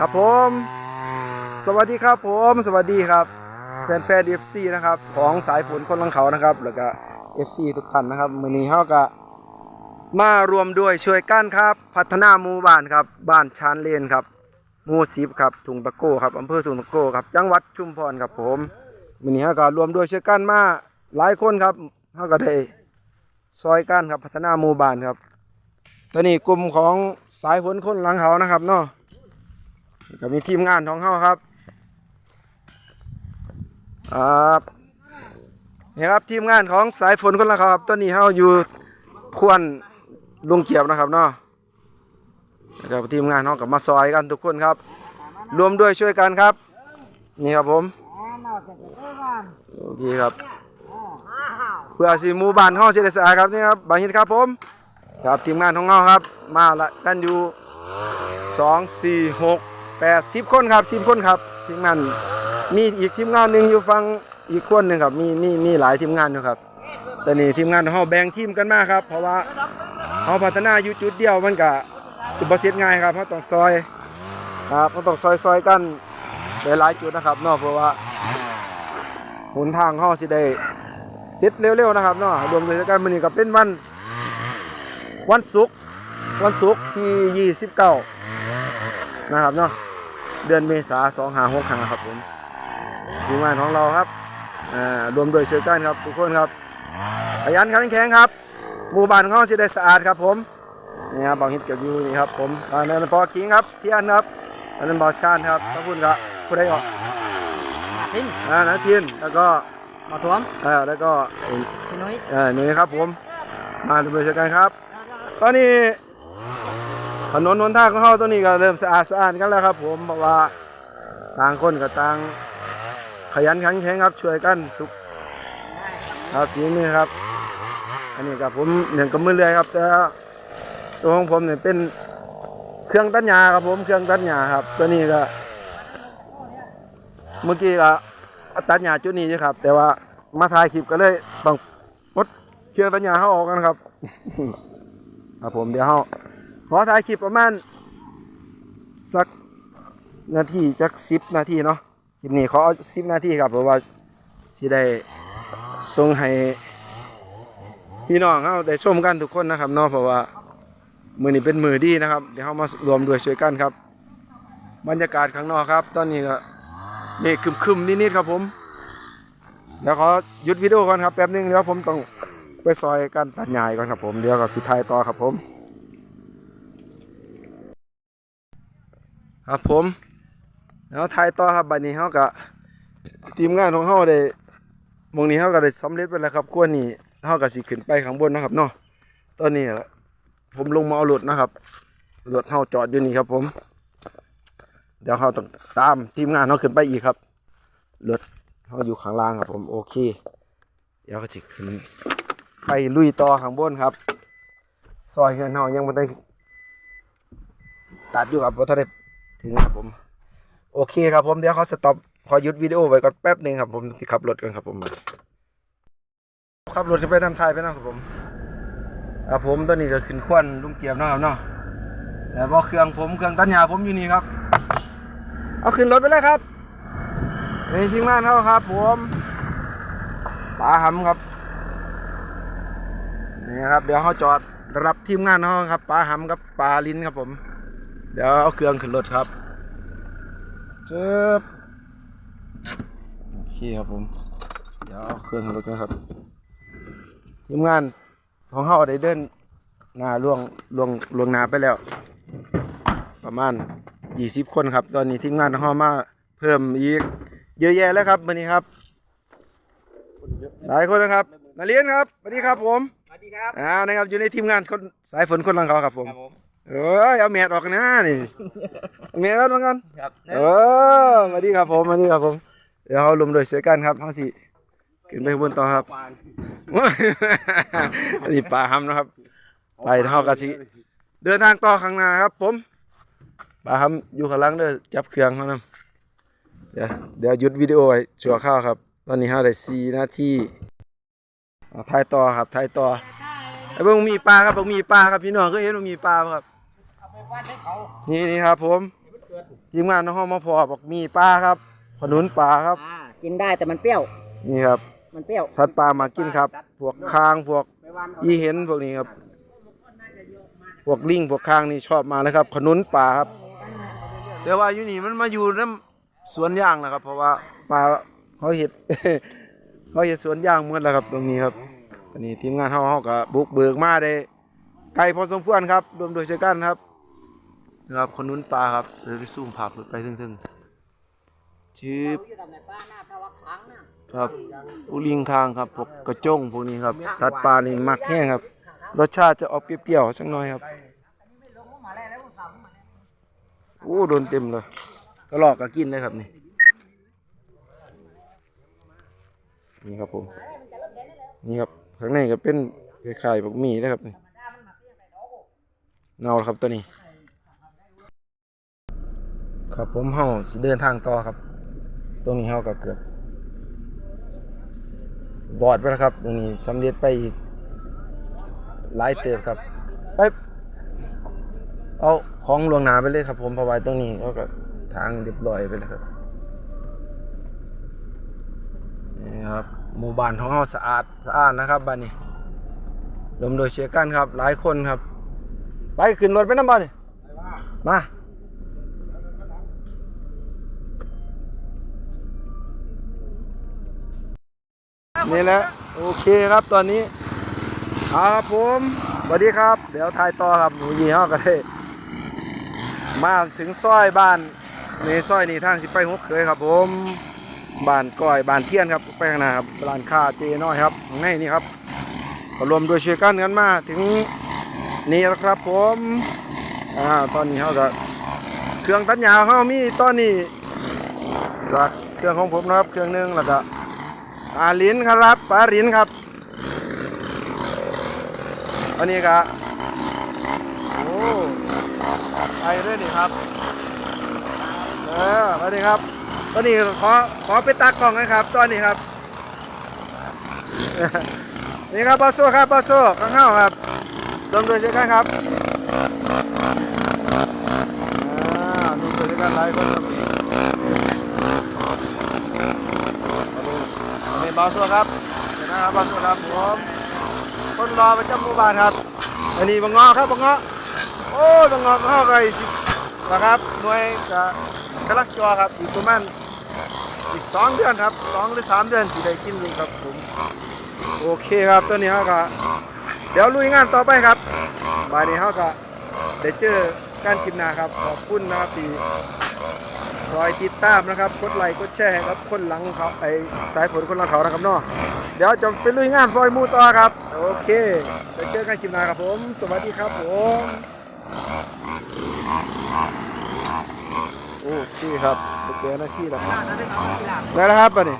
ครับผม สวัสดีครับผม สวัสดีครับ แฟนแฟนเอฟซีนะครับ ของสายฝนคนลังเขานะครับ แล้วก็เอฟซีทุกท่านนะครับมือนี้เขาก็มารวมด้วยช่วยกันครับ พัฒนาหมู่บ้านครับ บ้านชานเลนครับหมู่สิบครับถุงตะโก้ครับอำเภอถุงตะโก้ครับ จังหวัดชุมพรครับผมมือนี้เขาก็รวมด้วยช่วยกันมาหลายคนครับเขาก็ได้ซอยกันครับพัฒนาหมู่บ้านครับตอนนี้กลุ่มของสายฝนคนหลังเขานะครับเนาะ ก็มีทีมงานของเขาครับครับนี่ครับทีมงานของสายฝนคนละครับตอนนี้เขาอยู่ควรลุงเกียบนะครับเนาะแล้วก็ทีมงานเขากับมาซอยกันทุกคนครับ รวมด้วยช่วยกันครับ นี่ครับผมโอเคครับเพื่อสิมูบานห้องเสด็จสะอาครับนี่ครับบางหินครับผมครับทีมงานของเราครับ มาละกันอยู่สองสี่หก แปดสิบคนครับสิบคนครับทีมงานมีอีกทีมงานหนึ่งอยู่ฟังอีกคนหนึ่งครับ มีมีมีหลายทีมงานอยู่ครับ แต่นี่ทีมงานของเราแบ่งทีมกันมากครับ เพราะว่าเราพัฒนาอยู่จุดเดียวมันก็จุปสิทธิ์ง่ายครับเราต้องซอยครับเราต้องซอยซอยกันหลายๆจุดนะครับเนาะเพราะว่าหนทางเราสิได้เสร็จเร็วๆนะครับเนาะรวมถึงการมันนี้ก็เป็นวันวันศุกร์วันศุกร์ที่ 29 นะครับเนาะ เดือนเมษาสองหาหกหาครับผมทีมงานของเราครับอ่ารวมโดวยช่วยกันครับทุกคนครับขยันขันแข็งครับ หมู่บ้านของเราสิได้สะอาดครับผมนี่ครับบางฮิตกับยูนี่ครับผมอันนั้นปอคิงครับเทียนครับอันนั้นบอชานครับขอบคุณครับผู้ใดออกทิ้งอ่านาทินแล้วก็มาถ่วมเอ่อแล้วก็เอ่อพี่นุ้ยเอ่อนี่ครับผมมาดูบริการครับ ตอนนี้ ถนนหนทางของเราตัวนี้ก็เริ่มสะอาดสะอาดกันแล้วครับ ผมเพราะว่าต่างคนกับต่าง ขยันขันแข็งครับช่วยกันทุกครับทีนี้ครับ อันนี้กับผมเหนึ่งกับมือเลยครับ แต่ตัวของผมเนี่ยเป็นเครื่องตัดหญ้าครับผมเครื่องตัดหญ้าครับ ตัวนี้ก็ เมื่อกี้ก็ตัดหญ้าจุดนี้ใช่ครับ แต่ว่ามาถ่ายคลิปก็เลยต้องปลดเครื่องตัดหญ้าเขาออกกันครับครับผมเดี๋ยวเขา ขอถ่ายคลิปประมาณสักนาทีจักสิบนาทีเนาะคลิปนี้ขอเอาสิบนาทีครับเพราะว่าสิได้ส่งให้พี่น้องเขาได้ชมกันทุกคนนะครับเนาะเพราะว่ามือนี้เป็นมือดีนะครับ เดี๋ยวเขามารวมด้วยช่วยกันครับ บรรยากาศข้างนอกครับ ตอนนี้ก็เมฆคึมๆนิดๆครับผมเดี๋ยวขอหยุดวิดีโอก่อนครับแป๊บนึงเดี๋ยวผมต้องไปซอยกันตัดใหญ้าก่อนครับผมเดี๋ยวก็สิทายต่อครับผม ครับผมแล้วทายต่อครับบัดนี้เฮาก็ทีมงานของเฮาได้มองนี้เฮาก็ได้สำเร็จไปแล้วครับกวนนี้เฮาก็สิขึ้นไปข้างบนนะครับเนาะตอนนี้ผมลงมาเอารถนะครับรถเฮาจอดอยู่นี่ครับ ผม เดี๋ยวเขาต้องตามทีมงานเขาขึ้นไปอีกครับรถเขาอยู่ข้างล่างครับ ผมโอเค เดี๋ยวเขาจะขึ้นไปลุยต่อข้างบนครับ ซอยเฮือนเขายังไม่ได้ตัดอยู่ครับเพราะถ้าได้ ถึงครับผม โอเคครับผมเดี๋ยวเขาสต็อปขอหยุดวิดีโอไว้ก่อนแป๊บหนึ่งครับผมขับรถกันครับผมขับรถจะไปนำทายไปนะครับผมครับผมตอนนี้ก็ขึ้นควนลุงเกียบนะครับเนาะแล้วพอเครื่องผมเครื่องตัดหญ้าผมอยู่นี่ครับ เอาขึ้นรถไปเลยครับนี่ทีมงานเขาครับ ผมปลาหำครับนี่ครับ เดี๋ยวเขาจอดรับทีมงานเขาครับปลาหำกับปลาลิ้นครับผม เดี๋ยวเอาเครื่องขึ้นรถครับเจ็บโอเคครับผม เดี๋ยวเอาเครื่องขึ้นรถนะครับทีมงานของเขาได้เดินหน้าล่วงล่วงล่วงหนาไปแล้ว ประมาณยี่สิบคนครับ ตอนนี้ทีมงานของเรามาเพิ่มอีกเยอะแยะแล้วครับวันนี้ครับหลายคนนะครับนาเรียนครับสวัสดีครับผมสวัสดีครับอ่านะครับอยู่ในทีมงานคนสายฝนคนลังเขาครับผมครับผม เอ้ยเอาแมทออกนะนี่แมทออกเหมือนกันครับเออสวัสดีครับผมสวัสดีครับผม เดี๋ยวเขาลมโดวยเสียกันครับเขาสิขึ้นไปข้างบนต่อครับอันนี้ปลาหำนะครับ ไปเท่ากับสิเดินทางต่อข้างหน้าครับ ผมปลาหำอยู่ข้างหลังเด้อจับเครื่องเขานำเดี๋ยวเดี๋ยวหยุดวิดีโอไว้ชั่วข้าวครับ ตอนนี้ห้าได้สี่นาทีเอาถ่ายต่อครับถ่ายต่อ ไอ้เบิ่งมีปลาครับผมมีปลาครับพี่น้องก็เห็นว่ามีปลาบ่ครับ นี่นี่ครับ ผมทีมงานน้องเฮามาพอบอกมีปลาครับ ขนุนปลาครับ อ่ากินได้แต่มันเปรี้ยว นี่ครับ มันเปรี้ยวสัตว์ป่ามากินครับ พวกคางพวกอีเห็นพวกนี้ครับ พวกลิงพวกคางนี่ชอบมาเลยครับ ขนุนป่าครับ แต่ว่าอยู่นี่มันมาอยู่น้ำสวนยางนะครับ เพราะว่าป่าเขาเห็ด เขาเห็ดสวนยางหมดแล้วครับตรงนี้ครับ อันนี้ทีมงานเฮาเฮาก็บุกเบิกมาได้ไกลพอสมควรครับรวมโดยช่วยกันครับนะครับขนุนป่าครับเดี๋ยวไปซูมภาพไปถึงๆชืบครับอุลิงคางครับพวกกระจงพวกนี้ครับสัตว์ป่านี่มักแห้งครับ รสชาติจะออกเปรี้ยวๆสักหน่อยครับโอ้โดนเต็มเลยก็ลอกก็กินเลยครับนี่นี่ครับผมนี่ครับ ข้างในก็เป็นคล้ายๆพวกหมีนะครับนี่เงาครับตัวนี้ ครับผมเฮาสิเดินทางต่อครับ ตรงนี้เฮาก็เกือบบอดไปแล้วครับตรงนี้สำเร็จไปอีกหลายเติบครับไปเอาของลวงหนาไปเลยครับ ผมพราะว่าตรงนี้ก็ทางเรียบร้อยไปแล้วครับนี่ครับ หมู่บ้านของเราสะอาดสะอาดนะครับบ้านนี้รวมโดยเชียร์กันครับ หลายคนครับ ไปขึ้นรถไปน้ำบ้านนี่มานี่แหละโอเคครับตอนนี้อาครับผมสวัสดีครับ เดี๋ยวถ่ายต่อครับหนูยีห้อก็ได้มาถึงซอยบ้านในซอยนี้ทางสิไปหัวเขยครับผม บ้านก้อยบ้านเทียนครับไปข้างหน้าครับร้านค้าเจน้อยครับข้างในนี่ครับรวมโดวยช่วยกันกันมาถึงนี่แล้วครับผมอ่าตอนนี้เขาก็เครื่องตัดหญ้าเขามีตอนนี้ก็เครื่องของผมนะครับเครื่องหนึงแล้วก็ปลาลิ้นครับปลาลิ้นครับอันนี้ก็โอ้ไปเรื่อยนี่ครับเออสวัสดีครับ ตอนนี้ขอขอไปตากล้องนะครับ ตอนนี้ครับ นี่ครับบอสโซครับบอสโซข้างเข้าครับรวมโดยเช่นกันครับอ่ารวมโดยเช่นกันหลายคนครับนี่บาสัวครับเดี๋ยวนะครับบาสัวครับผมคนรอประจำหมู่บ้านครับ อันนี้บังงอครับบังงอโอ้บังงอเข้าไปสินะครับหน่วยจะกำลังจอครับอีกประมาณอีก สองเดือนครับสองหรือสามเดือนสิได้กินนี่ครับผม โอเคครับตัวนี้เขาก็เดี๋ยวลุยงานต่อไปครับบายนี้เขาก็ได้เจอการกินนาครับ ขอบคุณนะครับที่คอยติดตามนะครับกดไลค์กดแชร์ครับคนหลังเขาไอ้สายฝนคนหลังเขานะครับเนาะเดี๋ยวจะไปลุยงานซอยมูต่อครับ โอเคไปเจอกันคลิปหน้าครับผม สวัสดีครับผม โอเคครับเจอหน้าที่แล้วครับได้แล้วครับป่ะนี่